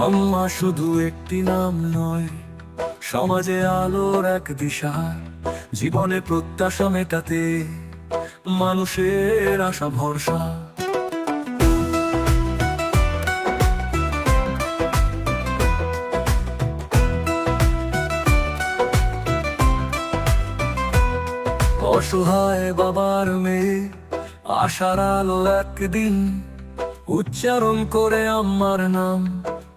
আম্মা শুধু একটি নাম নয়, সমাজে আলোর এক দিশা, জীবনে প্রত্যাশা মেটাতে মানুষের আশা ভরসা। অসহায় বাবার মেয়ে, আশার আলো একদিন উচ্চারণ করে আম্মার নাম।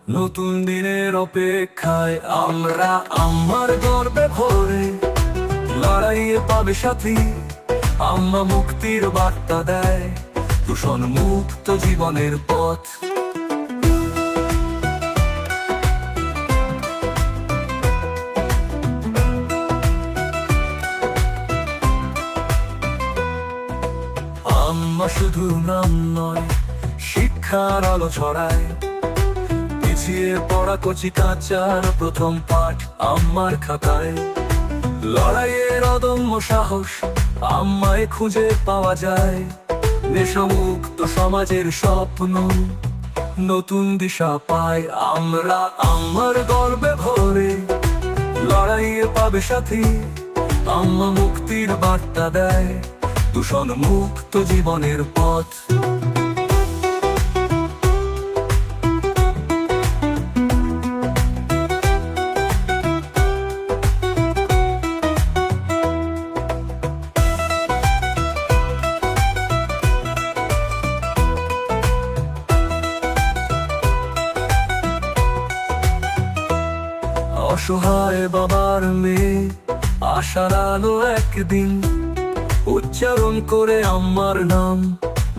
নতুন দিনের অপেক্ষায় আমরা আমার গর্বে ভরে লড়াইয়ে পাবে সাথী। আম্মা মুক্তির বার্তা দেয় দূষণ মুক্ত জীবনের পথ। আম্মা শুধু নাম নয়, শিক্ষার আলো ছড়ায়। পিছিয়ে পড়া কচি কাচার প্রথম পাঠ আম্মার খাতায়। লড়াইয়ের অদম্য সাহস আম্মায় খুঁজে পাওয়া যায়। নেশামুক্ত সমাজের স্বপ্ন নতুন দিশা পায় আমরা আম্মার গর্বে ভরে। লড়াইয়ে পাবে সাথী, আম্মা মুক্তির বার্তা দেয়। দূষণ মুক্ত জীবনের পথ। অসহায় বাবার মেয়ে, আশার আলো একদিন উচ্চারণ করে আমার নাম।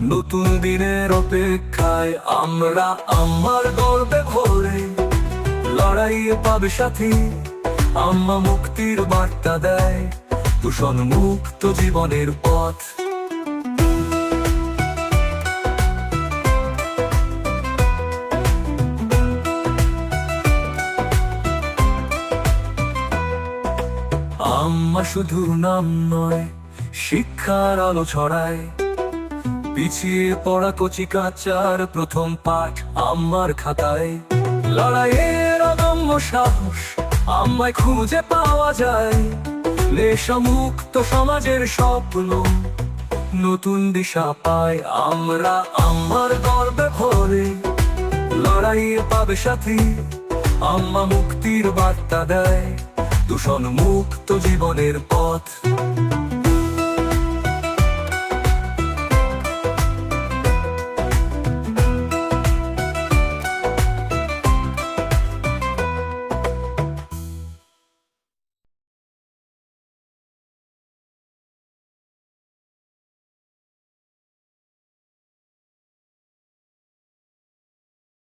নতুন দিনের অপেক্ষায় আমরা আমার গর্বে ভরে লড়াইয়ে পাবে সাথী, আম্মা মুক্তির বার্তা দেয়। দূষণ মুক্ত জীবনের পথ। আম্মা শুধু নাম নয়, শিক্ষার আলো ছড়ায়। পিছিয়ে পড়া কচি কাচার প্রথম পাঠ আম্মার খাতায়। লড়াইয়ের অদম্য সাহস আম্মায় খুঁজে পাওয়া যায়। নেশামুক্ত সমাজের স্বপ্ন নতুন দিশা পায় আমরা আম্মার গর্বে ভরে। লড়াইয়ে পাবে সাথী, আম্মা মুক্তির বার্তা দেয়। দূষণ মুক্ত জীবনের পথ।